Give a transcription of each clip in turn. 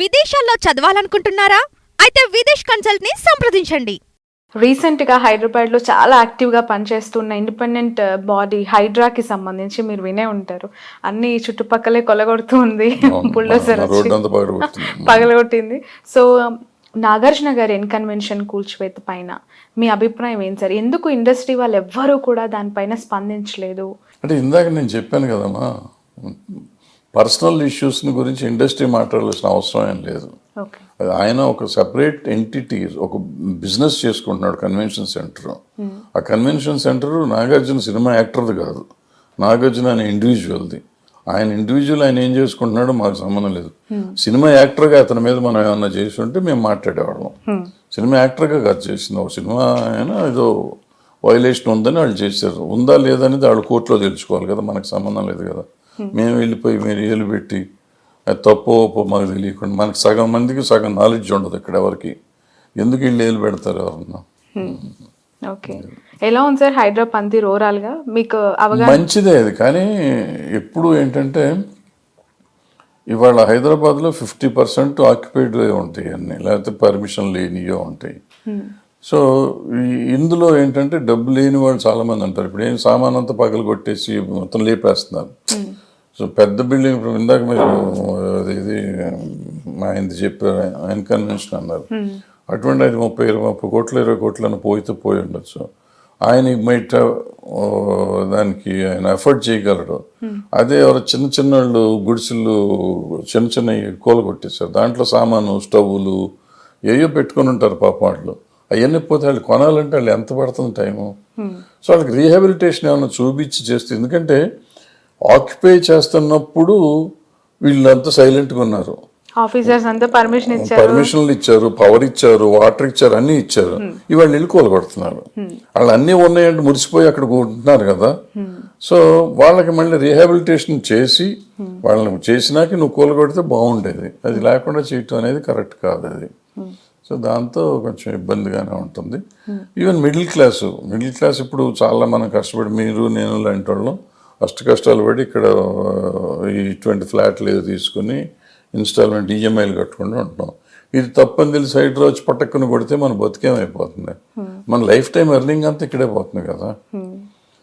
విదేశాల్లో చదవాలనుకుంటున్నారా? అయితే విదేశ్ కన్సల్ట్ని సంప్రదించండి. రీసెంట్గా హైదరాబాద్లో చాలా యాక్టివ్గా పనిచేస్తున్న ఇండిపెండెంట్ బాడీ హైడ్రాకి సంబంధించి మీరు వినే ఉంటారు. అన్ని చుట్టుపక్కలే కొలగొడుతూ ఉంది బుల్డోజర్ పగలగొట్టింది. సో నాగార్జున గారి ఎన్కన్వెన్షన్ కూల్చివేత పైన మీ అభిప్రాయం ఏం సార్? ఎందుకు ఇండస్ట్రీ వాళ్ళు ఎవ్వరూ కూడా దానిపైన స్పందించలేదు? అంటే ఇందాక నేను చెప్పాను కదమ్మా పర్సనల్ ఇష్యూస్ని గురించి ఇండస్ట్రీ మాట్లాడాల్సిన అవసరం ఏం లేదు. ఆయన ఒక సెపరేట్ ఎంటిటీ ఒక బిజినెస్ చేసుకుంటున్నాడు కన్వెన్షన్ సెంటర్. ఆ కన్వెన్షన్ సెంటర్ నాగార్జున సినిమా యాక్టర్ది కాదు. నాగార్జున అనే ఇండివిజువల్ది ఆయన ఇండివిజువల్ ఆయన ఏం చేసుకుంటున్నాడో మాకు సంబంధం లేదు. సినిమా యాక్టర్గా అతని మీద మనం ఏమన్నా చేసి ఉంటే మేము మాట్లాడేవాళ్ళం. సినిమా యాక్టర్గా కాదు చేసింది. ఒక సినిమా అయినా ఏదో వైలేషన్ ఉందని వాళ్ళు చేశారు. ఉందా లేదనేది వాళ్ళు కోర్టులో తెలుసుకోవాలి కదా మనకు సంబంధం లేదు కదా. మేము వెళ్ళిపోయి మీరు ఏలు పెట్టి అది తప్పో ఒప్పో మాకు తెలియకుండా మనకి సగం మందికి సగం నాలెడ్జ్ ఉండదు ఇక్కడ ఎవరికి. ఎందుకు వీళ్ళు ఏలు పెడతారు ఎవరన్నా? ఓకే. ఎలా ఉంది సార్ హైదరాబాద్ పందిర్ ఓవరాల్గా మీకు అవగాహన మంచిదే అది కానీ ఎప్పుడు ఏంటంటే ఇవాళ హైదరాబాద్లో ఫిఫ్టీ పర్సెంట్ ఆక్యుపైడ్ ఉంటాయి అన్ని లేకపోతే పర్మిషన్ లేనియో ఉంటాయి. సో ఇందులో ఏంటంటే డబ్బు లేని వాళ్ళు చాలా మంది ఉంటారు. ఇప్పుడు ఏం సామాన్ అంతా పగలు కొట్టేసి మొత్తం లేపేస్తున్నారు. సో పెద్ద బిల్డింగ్ ఇప్పుడు ఇందాక మీరు అది ఇది ఆయనది చెప్పారు ఆయన కన్వెన్షన్ అన్నారు. అటువంటి అది ముప్పై ఇరవై ముప్పై కోట్లు ఇరవై కోట్లను పోయితే పోయి ఉండొచ్చు. ఆయన బయట దానికి ఆయన ఎఫర్ట్ చేయగలడు. అదే ఎవరు చిన్న చిన్న వాళ్ళు గుడిసెలు చిన్న చిన్న కూల కొట్టేశారు. దాంట్లో సామాను స్టవ్లు ఏయో పెట్టుకొని ఉంటారు పాప వాళ్ళు. అవన్నీ పోతే వాళ్ళు కొనాలంటే వాళ్ళు ఎంత పడుతుంది టైము? సో వాళ్ళకి రీహాబిలిటేషన్ ఏమైనా చూపించి చేస్తే ఎందుకంటే ఆక్యుపై చేస్తున్నప్పుడు వీళ్ళంతా సైలెంట్గా ఉన్నారు. ఆఫీసర్స్ అంతా పర్మిషన్ ఇచ్చారు. పర్మిషన్లు ఇచ్చారు పవర్ ఇచ్చారు వాటర్ ఇచ్చారు అన్ని ఇచ్చారు. ఇవాళ ఇల్లు కొడుతున్నారు వాళ్ళు అన్నీ ఉన్నాయంటే మురిసిపోయి అక్కడ ఉంటున్నారు కదా. సో వాళ్ళకి మళ్ళీ రీహాబిలిటేషన్ చేసి వాళ్ళని చేసినాక నువ్వు కూలగొడితే బాగుండేది. అది లేకుండా చేయటం అనేది కరెక్ట్ కాదు అది. సో దాంతో కొంచెం ఇబ్బందిగానే ఉంటుంది. Even middle class middle class ఇప్పుడు చాలా మనం కష్టపడి మీరు నేను లాంటి వాళ్ళం అష్ట కష్టాలు పడి ఇక్కడ ఇటువంటి ఫ్లాట్లు ఏదో తీసుకుని ఇన్స్టాల్మెంట్ ఈఎంఐలు కట్టుకుంటూ ఉంటున్నాం. ఇది తప్పని తెలిసి సైడ్ వచ్చి పట్టక్కుని కొడితే మన బతికేమైపోతుంది మన లైఫ్ టైం ఎర్నింగ్ అంతా ఇక్కడే పోతుంది కదా.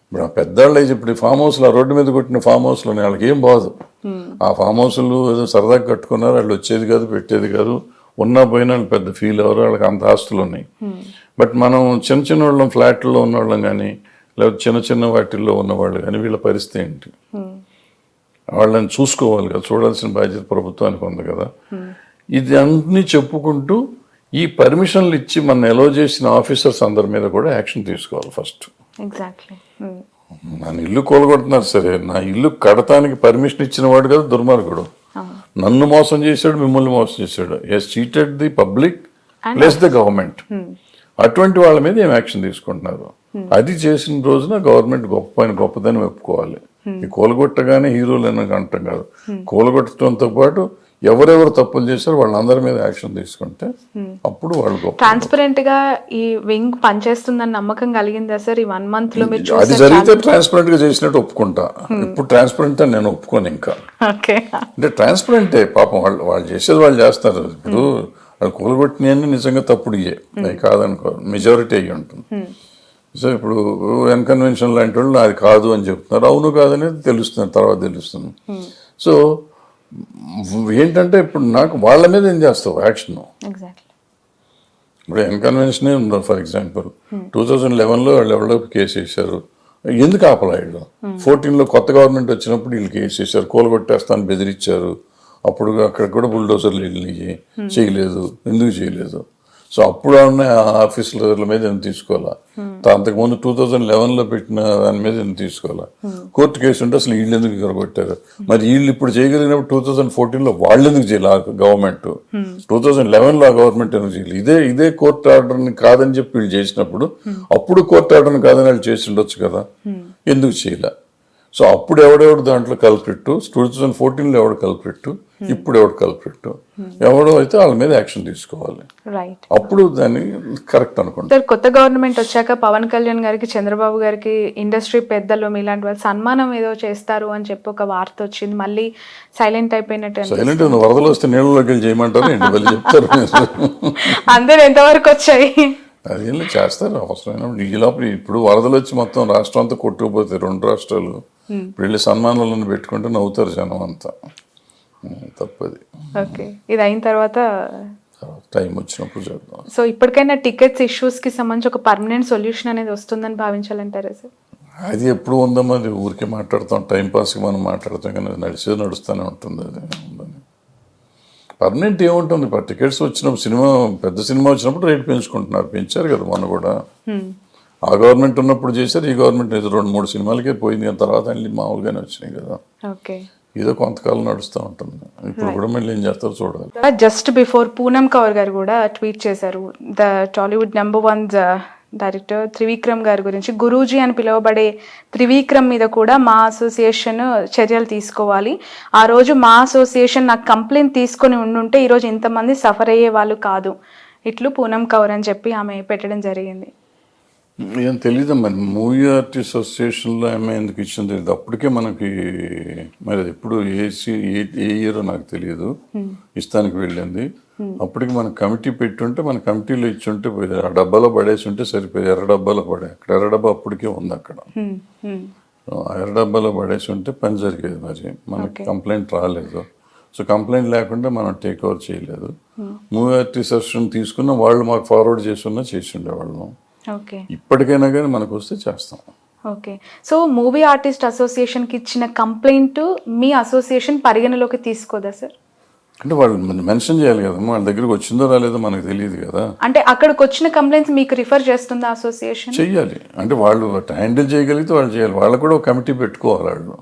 ఇప్పుడు ఆ పెద్దవాళ్ళు అయితే ఇప్పుడు ఫామ్ హౌస్లో ఆ రోడ్డు మీద కొట్టిన ఫామ్ హౌస్లో వాళ్ళకి ఏం బాదు ఆ ఫామ్ హౌస్లు ఏదో సరదాగా కట్టుకున్నారు. వాళ్ళు వచ్చేది కాదు పెట్టేది కాదు. ఉన్నా పోయినా వాళ్ళు పెద్ద ఫీల్ అవ్వరు వాళ్ళకి అంత ఆస్తులు ఉన్నాయి. బట్ మనం చిన్న చిన్న వాళ్ళం ఫ్లాట్లో ఉన్న వాళ్ళం కానీ లేకపోతే చిన్న చిన్న వాటిల్లో ఉన్నవాళ్ళు కానీ వీళ్ళ పరిస్థితి ఏంటి? వాళ్ళని చూసుకోవాలి కదా చూడాల్సిన బాధ్యత ప్రభుత్వానికి ఉంది కదా. ఇది అన్ని చెప్పుకుంటూ ఈ పర్మిషన్లు ఇచ్చి మన ఎలో చేసిన ఆఫీసర్స్ అందరి మీద కూడా యాక్షన్ తీసుకోవాలి ఫస్ట్. ఎగ్జాక్ట్లీ నా ఇల్లు కూలగొడుతున్నారు సరే నా ఇల్లు కడటానికి పర్మిషన్ ఇచ్చిన వాడు కదా దుర్మార్గుడు. నన్ను మోసం చేశాడు మిమ్మల్ని మోసం చేశాడు. Is cheated the public plus the government అటువంటి వాళ్ళ మీద ఏం యాక్షన్ తీసుకుంటున్నారు? అది చేసిన రోజున గవర్నమెంట్ గొప్ప పైన గొప్పదని ఒప్పుకోవాలి. ఈ కూలగొట్టగానే హీరోలు అని అంటాం కాదు. కూలగొట్టడంతో పాటు ఎవరెవరు తప్పులు చేశారో వాళ్ళందరి మీద యాక్షన్ తీసుకుంటే అప్పుడు వాళ్ళు గొప్ప ట్రాన్స్పరెంట్గా ఈ వింగ్ పనిచేస్తుందని నమ్మకం కలిగిందా సార్? ఈ వన్ మంత్లో మీరు అది జరిగితే ట్రాన్స్పరెంట్గా చేసినట్టు ఒప్పుకుంటా. ఇప్పుడు ట్రాన్స్పరెంట్ అని నేను ఒప్పుకోను ఇంకా. అంటే ట్రాన్స్పరెంటే పాపం వాళ్ళు వాళ్ళు చేసేది వాళ్ళు చేస్తారు. ఇప్పుడు వాళ్ళు కూలగొట్టినవన్నీ నిజంగా తప్పుడు ఇయ్యే అవి కాదనుకో మెజారిటీ అయ్యి ఉంటుంది. సో ఇప్పుడు ఎన్కన్వెన్షన్ లాంటి వాళ్ళు అది కాదు అని చెప్తున్నారు. అవును కాదనేది తెలుస్తుంది తర్వాత తెలుస్తుంది సో ఏంటంటే ఇప్పుడు నాకు వాళ్ళ మీద ఏం చేస్తావు యాక్షన్? ఇప్పుడు ఎన్కన్వెన్షనే ఉన్నారు ఫర్ ఎగ్జాంపుల్ టూ థౌజండ్ లెవెన్లో వాళ్ళు ఎవరో కేసు వేశారు. ఎందుకు ఆపలా వీళ్ళు ఫోర్టీన్లో కొత్త గవర్నమెంట్ వచ్చినప్పుడు వీళ్ళు కేసు వేశారు. కూలగొట్టేస్తాను బెదిరించారు. అప్పుడు అక్కడ కూడా బుల్డోజర్లు వెళ్ళి చేయలేదు. ఎందుకు చేయలేదు? సో అప్పుడు ఉన్న ఆఫీసర్ల మీద ఏం తీసుకోవాలా? అంతకుముందు టూ థౌజండ్ లెవెన్లో పెట్టిన దాని మీద ఏం తీసుకోవాలా? కోర్టు కేసు ఉంటే అసలు వీళ్ళు ఎందుకు కొట్టారు? మరి వీళ్ళు ఇప్పుడు చేయగలిగినప్పుడు టూ థౌజండ్ ఫోర్టీన్లో వాళ్ళు ఎందుకు చేయాలి గవర్నమెంట్? టూ థౌజండ్ లెవెన్లో ఆ గవర్నమెంట్ ఎందుకు చేయలేదు? ఇదే ఇదే కోర్టు ఆర్డర్ని కాదని చెప్పి వీళ్ళు చేసినప్పుడు అప్పుడు కోర్టు ఆర్డర్ని కాదని వాళ్ళు చేసి ఉండొచ్చు కదా? ఎందుకు చేయలే? సో అప్పుడు ఎవడెవడు దాంట్లో కల్ప్రిట్ టూ థౌజండ్ ఫోర్టీన్లో ఎవడు కల్ప్రిట్ ఇప్పుడు ఎవడు కల్ప్రిట్ ఎవడో అయితే వాళ్ళ మీద యాక్షన్ తీసుకోవాలి. రైట్ అప్పుడు దాన్ని కరెక్ట్ అనుకుంటా. సార్ కొత్త గవర్నమెంట్ వచ్చాక పవన్ కళ్యాణ్ గారికి చంద్రబాబు గారికి ఇండస్ట్రీ పెద్దలు మీలాంటి వాళ్ళు సన్మానం ఏదో చేస్తారు అని చెప్పి ఒక వార్త వచ్చింది. మళ్ళీ సైలెంట్ అయిపోయినట్టు. సైలెంట్ వరదలు వస్తే నీళ్ళలోకి వెళ్ళి చేయమంటారు చెప్తారు. అందరు ఎంతవరకు వచ్చాయి? అదేం చేస్తారు అవసరమైనప్పుడు. ఈ లోపల ఇప్పుడు వరదలు వచ్చి మొత్తం రాష్ట్రం అంతా కొట్టుకుపోతాయి. రెండు రాష్ట్రాలు. వెళ్ళి సన్మానాలను పెట్టుకుంటే నవ్వుతారు జనం అంతా. తప్పది. ఓకే. ఇది అయిన తర్వాత టైం వచ్చినప్పుడు చేద్దాం. సో ఇప్పటికైనా టికెట్స్ ఇష్యూస్కి సంబంధించి ఒక పర్మనెంట్ సొల్యూషన్ అనేది వస్తుందని భావించాలంటారా సార్? అది ఎప్పుడు ఉందమ్మా అది ఊరికే మాట్లాడతాం. టైం పాస్కి మనం మాట్లాడతాం కానీ అది నడిచేది నడుస్తూనే ఉంటుంది అది. ఉందని పర్మనెంట్ ఏముంటుంది? టికెట్స్ వచ్చినప్పుడు సినిమా పెద్ద సినిమా వచ్చినప్పుడు రేట్ పెంచుకుంటున్నారు. పెంచారు కదా మొన్న కూడా. ఆ గవర్నమెంట్ ఉన్నప్పుడు చేశారు ఈ గవర్నమెంట్ ఏదో రెండు మూడు సినిమాలకే పోయింది. కానీ తర్వాత అన్ని మామూలుగానే వచ్చినాయి కదా. ఓకే. ఏదో కొంతకాలం నడుస్తూ ఉంటుంది. ఇప్పుడు కూడా మళ్ళీ ఏం చేస్తారో చూడాలి. జస్ట్ బిఫోర్ పూనం కౌర్ గారు కూడా ట్వీట్ చేశారు. The Tollywood number one director Trivikram గారి గురించి. గురూజీ అని పిలువబడే త్రివిక్రమ్ మీద కూడా మా అసోసియేషన్ చర్యలు తీసుకోవాలి. ఆ రోజు మా అసోసియేషన్ నాకు కంప్లైంట్ తీసుకొని ఉండుంటే ఈరోజు ఇంతమంది సఫర్ అయ్యే వాళ్ళు కాదు. ఇట్లు పూనం కౌర్ అని చెప్పి ఆమె పెట్టడం జరిగింది. ఏం తెలీదు మరి. మూవీ ఆర్టిస్ట్ అసోసియేషన్లో ఆమె ఎందుకు ఇచ్చింది తెలియదు అప్పటికే మనకి మరి అది ఎప్పుడు ఏ ఏ ఏ ఇయర్ నాకు తెలియదు ఇస్తానికి వెళ్ళింది. అప్పటికి మన కమిటీ పెట్టుంటే మన కమిటీలో ఇచ్చుంటే పోయేది. ఆ డబ్బాలో పడేసి ఉంటే సరిపోయేది. ఎర్ర డబ్బాలో పడే. అక్కడ ఎర్ర డబ్బా అప్పటికే ఉంది అక్కడ. ఎర్ర డబ్బాలో పడేసి ఉంటే పని జరిగేది మరి. మనకి కంప్లైంట్ రాలేదు. సో కంప్లైంట్ లేకుండా మనం టేక్ ఓవర్ చేయలేదు. మూవీ ఆర్టిస్ట్ అసోసియేషన్ తీసుకున్న వాళ్ళు మాకు ఫార్వర్డ్ చేసి ఉన్నా చేసి ఉండేవాళ్ళం. ఇప్పటికైనా కానీ మనకు వస్తే చేస్తాం. ఓకే. సో మూవీ ఆర్టిస్ట్ అసోసియేషన్కి ఇచ్చిన కంప్లైంట్ మీ అసోసియేషన్ పరిగణలోకి తీసుకోదా సార్? అంటే వాళ్ళు మెన్షన్ చేయాలి కదా వాళ్ళ దగ్గరికి వచ్చిందో రాలేదో మనకు తెలియదు కదా. అంటే అక్కడికి వచ్చిన కంప్లైంట్స్ మీకు రిఫర్ చేస్తుందా అసోసియేషన్? చెయ్యాలి. అంటే వాళ్ళు హ్యాండిల్ చేయగలిగితే వాళ్ళు చేయాలి. వాళ్ళకు కూడా ఒక కమిటీ పెట్టుకోవాలి వాళ్ళు.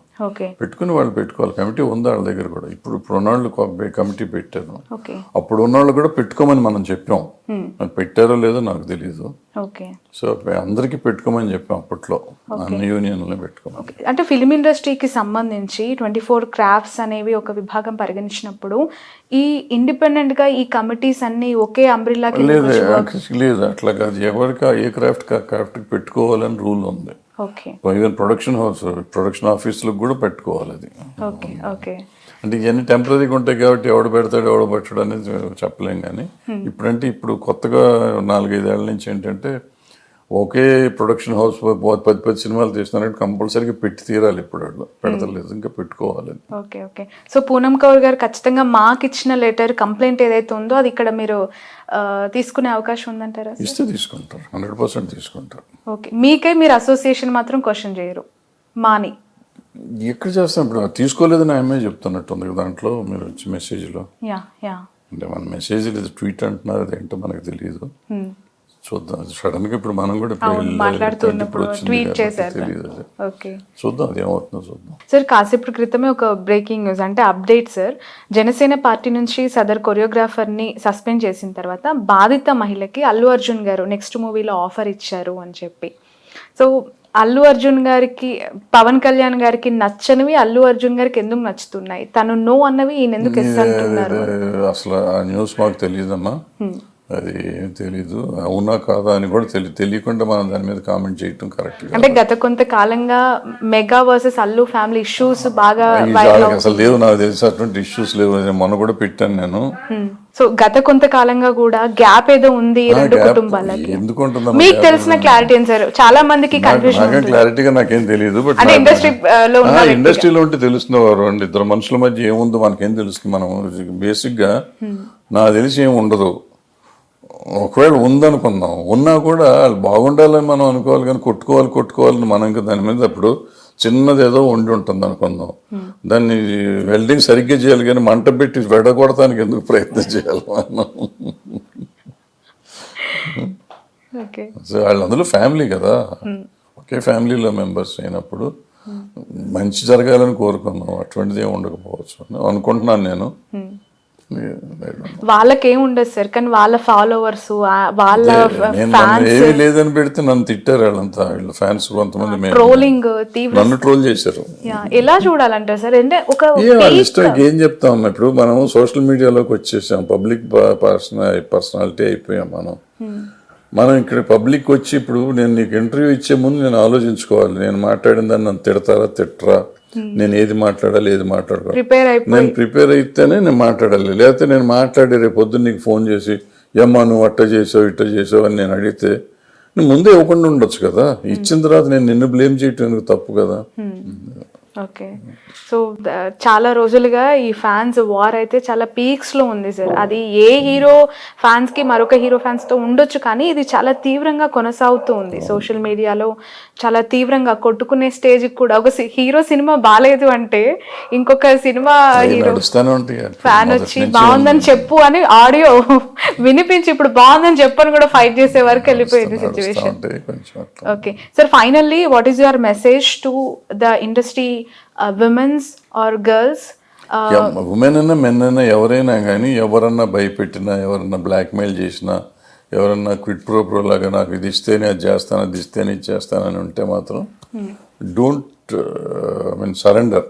పెట్టుకుని వాళ్ళు పెట్టుకోవాలి. కమిటీ ఉంది వాళ్ళ దగ్గర కూడా. ఇప్పుడు ఇప్పుడు ఉన్నవాళ్ళు కమిటీ పెట్టారు. ఓకే. అప్పుడు ఉన్నవాళ్ళు కూడా పెట్టుకోమని మనం చెప్పాం. మరి పెట్టారో లేదో నాకు తెలియదు ఓకే. సో అందరికీ పెట్టుకోమని చెప్పాం అప్పట్లో. అన్ని యూనియన్లో పెట్టుకోమని. అంటే ఫిలిం ఇండస్ట్రీకి సంబంధించి ట్వంటీ ఫోర్ క్రాఫ్ట్స్ అనేవి ఒక విభాగం పరిగణించినప్పుడు ఈ ఇండిపెండెంట్గా ఈ కమిటీస్ అన్ని ఒకే అంబ్రిల్లా లేదు లేదు అట్లా కాదు ఎవరికి ఏ క్రాఫ్ట్ క్రాఫ్ట్ పెట్టుకోవాలని రూల్ ఉంది. ఈవెన్ ప్రొడక్షన్ హౌస్ ప్రొడక్షన్ ఆఫీసులకు కూడా పెట్టుకోవాలి అది. Okay okay. అంటే ఇవన్నీ టెంపరీగా ఉంటాయి కాబట్టి ఎవడు పెడతాడు ఎవడు పెట్టడు అనేది చెప్పలేం కానీ ఇప్పుడంటే ఇప్పుడు కొత్తగా నాలుగైదేళ్ళ నుంచి ఏంటంటే ఒకే ప్రొడక్షన్ హౌస్ పది పది సినిమాలు తీస్తున్నారంటే కంపల్సరీగా పెట్టి తీరాలి ఇప్పుడు పెడతలేదు ఇంకా పెట్టుకోవాలి okay okay. So Poonam Kaur garu ఖచ్చితంగా మాకు ఇచ్చిన లెటర్ కంప్లైంట్ ఏదైతే ఉందో అది ఇక్కడ మీరు తీసుకునే అవకాశం ఉందంటారా ఇస్తే తీసుకుంటారు హండ్రెడ్ పర్సెంట్ తీసుకుంటారు. ఓకే. మీకై మీరు అసోసియేషన్ మాత్రం క్వశ్చన్ చేయరు. మాని. ఎక్కడ చేస్తాం ఇప్పుడు? తీసుకోలేదని ఆమె చెప్తున్నట్టు ఉంది కదా దాంట్లో మీరు వచ్చి మెసేజ్లో యా యా. అంటే మన మెసేజ్ లేదు ట్వీట్ అంటున్నారు అదేంటో మనకు తెలియదు చూద్దాం. సడన్గా ఇప్పుడు మనం కూడా మాట్లాడుతున్నప్పుడు ట్వీట్ చేశారు. ఓకే. చూద్దాం అది ఏమవుతుందో చూద్దాం. సార్ కాసేపటి క్రితమే ఒక బ్రేకింగ్ న్యూస్ అంటే అప్డేట్ సార్. జనసేన పార్టీ నుంచి సదర్ కొరియోగ్రాఫర్ని సస్పెండ్ చేసిన తర్వాత బాధిత మహిళకి అల్లు అర్జున్ గారు నెక్స్ట్ మూవీలో ఆఫర్ ఇచ్చారు అని చెప్పి. సో అల్లు అర్జున్ గారికి పవన్ కళ్యాణ్ గారికి నచ్చనివి అల్లు అర్జున్ గారికి ఎందుకు నచ్చుతున్నాయి? తను నో అన్నవి ఈయన ఎందుకు అసలు ఆ న్యూస్ మాకు తెలియదమ్మా. అది ఏం తెలీదు. అవునా కాదా అని కూడా తెలియదు తెలియకుండా మనం దాని మీద కామెంట్ చేయటం కరెక్ట్ అంటే గత కొంతకాలంగా mega versus Allu family issues బాగా అసలు లేవు నాకు తెలిసి అటువంటి ఇష్యూస్ లేవు. నేను మొన్న కూడా పెట్టాను నేను. సో గత కొంతకాలంగా కూడా గ్యాప్ ఏదో ఉంది రెండు కుటుంబాలకి. ఎందుకు మీకు తెలిసిన క్లారిటీ ఏం సార్ చాలా మందికి కన్ఫ్యూజన్ క్లారిటీగా నాకేం తెలియదు బట్ ఇండస్ట్రీ లో. ఇండస్ట్రీలో ఉంటే తెలుస్తుంది రెండు ఇద్దరు మనుషుల మధ్య ఏముందో మనకేం తెలుస్తుంది మనం. బేసిక్గా నాకు తెలిసి ఏం ఉండదు. ఒకవేళ ఉందనుకుందాం ఉన్నా కూడా వాళ్ళు బాగుండాలని మనం అనుకోవాలి కానీ కొట్టుకోవాలి కొట్టుకోవాలని మనం ఇంకా దాని మీద అప్పుడు చిన్నది ఏదో ఉండి ఉంటుంది అనుకుందాం. దాన్ని వెల్డింగ్ సరిగ్గా చేయాలి కానీ మంట పెట్టి వెడగొడటానికి ఎందుకు ప్రయత్నం చేయాలి మనం? ఓకే. సో వాళ్ళు అందులో ఫ్యామిలీ కదా. ఒకే ఫ్యామిలీలో మెంబర్స్ అయినప్పుడు మంచి జరగాలని కోరుకున్నాం. అటువంటిది ఉండకపోవచ్చు అని అనుకుంటున్నాను నేను. వాళ్ళకేం ఉండదు సార్ కానీ వాళ్ళ ఫాలోవర్స్ వాళ్ళ ఫ్యాన్స్ ఏమీ లేదని పెడితే నన్ను తిట్టారు వాళ్ళంతా వీళ్ళ ఫ్యాన్స్ కొంతమంది ట్రోలింగ్ నన్ను ట్రోల్ చేశారు. ఎలా చూడాలంటారు సార్? అంటే ఒక ఏ వాళ్ళ ఇష్టం ఏం చెప్తాం ఇప్పుడు మనం సోషల్ మీడియాలోకి వచ్చేసాం పబ్లిక్ పర్సన పర్సనాలిటీ అయిపోయాం మనం. మనం ఇక్కడ పబ్లిక్ వచ్చి ఇప్పుడు నేను నీకు ఇంటర్వ్యూ ఇచ్చే ముందు నేను ఆలోచించుకోవాలి నేను మాట్లాడిన దాన్ని నన్ను తిడతారా తిట్టరా? నేను ఏది మాట్లాడాలి ఏది మాట్లాడకూడదు ప్రిపేర్ అయిపోయి నేను ప్రిపేర్ అయితేనే నేను మాట్లాడాలి. లేకపోతే నేను మాట్లాడి రేపు పొద్దున్న నీకు ఫోన్ చేసి ఏమ్మా నువ్వు అట్ట చేసావు ఇట్ట చేసావు అని నేను అడిగితే నువ్వు ముందే ఇవ్వకుండా ఉండొచ్చు కదా. ఇచ్చిన తర్వాత నేను నిన్ను బ్లేమ్ చేయటం తప్పు కదా? ఓకే. సో చాలా రోజులుగా ఈ ఫ్యాన్స్ వార్ అయితే చాలా పీక్స్లో ఉంది సార్. అది ఏ హీరో ఫ్యాన్స్కి మరొక హీరో ఫ్యాన్స్తో ఉండొచ్చు కానీ ఇది చాలా తీవ్రంగా కొనసాగుతూ ఉంది. సోషల్ మీడియాలో చాలా కొట్టుకునే స్టేజ్ కూడా ఒక హీరో సినిమా బాగాలేదు అంటే ఇంకొక సినిమా హీరో. ఫ్యాన్ వచ్చి బాగుందని చెప్పు అని ఆడియో వినిపించి ఇప్పుడు బాగుందని చెప్పని కూడా ఫైట్ చేసే వరకు వెళ్ళిపోయింది situation. Okay. Sir finally what is your message to the industry womens or girls women అయినా మెన్ అయినా ఎవరైనా కానీ ఎవరన్నా భయపెట్టినా ఎవరన్నా బ్లాక్మెయిల్ చేసినా ఎవరన్నా క్విట్ ప్రో ప్రో లాగా నాకు ఇది ఇస్తేనే అది చేస్తాను అది ఇస్తేనే ఇది చేస్తానని ఉంటే మాత్రం డోంట్ ఐ మీన్ సరెండర్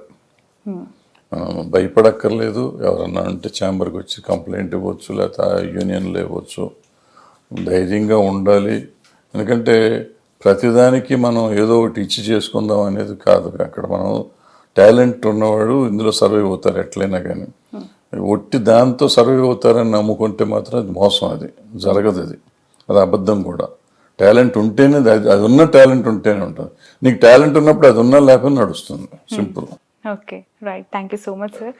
భయపడక్కర్లేదు. ఎవరన్నా అంటే ఛాంబర్కి వచ్చి కంప్లైంట్ ఇవ్వచ్చు లేకపోతే యూనియన్లో ఇవ్వచ్చు. ధైర్యంగా ఉండాలి. ఎందుకంటే ప్రతిదానికి మనం ఏదో ఒకటి ఇచ్చి చేసుకుందాం అనేది కాదు. అక్కడ మనం టాలెంట్ ఉన్నవాడు ఇందులో సర్వైవ్ అవుతారు ఎట్లయినా కానీ. ఒట్టి దాంతో సర్వైవ్ అవుతారని నమ్ముకుంటే మాత్రం అది మోసం అది. జరగదు అది. అది అబద్ధం కూడా. టాలెంట్ ఉంటేనే అది అది ఉన్న టాలెంట్ ఉంటేనే ఉంటుంది. నీకు టాలెంట్ ఉన్నప్పుడు అది ఉన్నా లేకపోతే నడుస్తుంది. Simple. Okay right thank you so much sir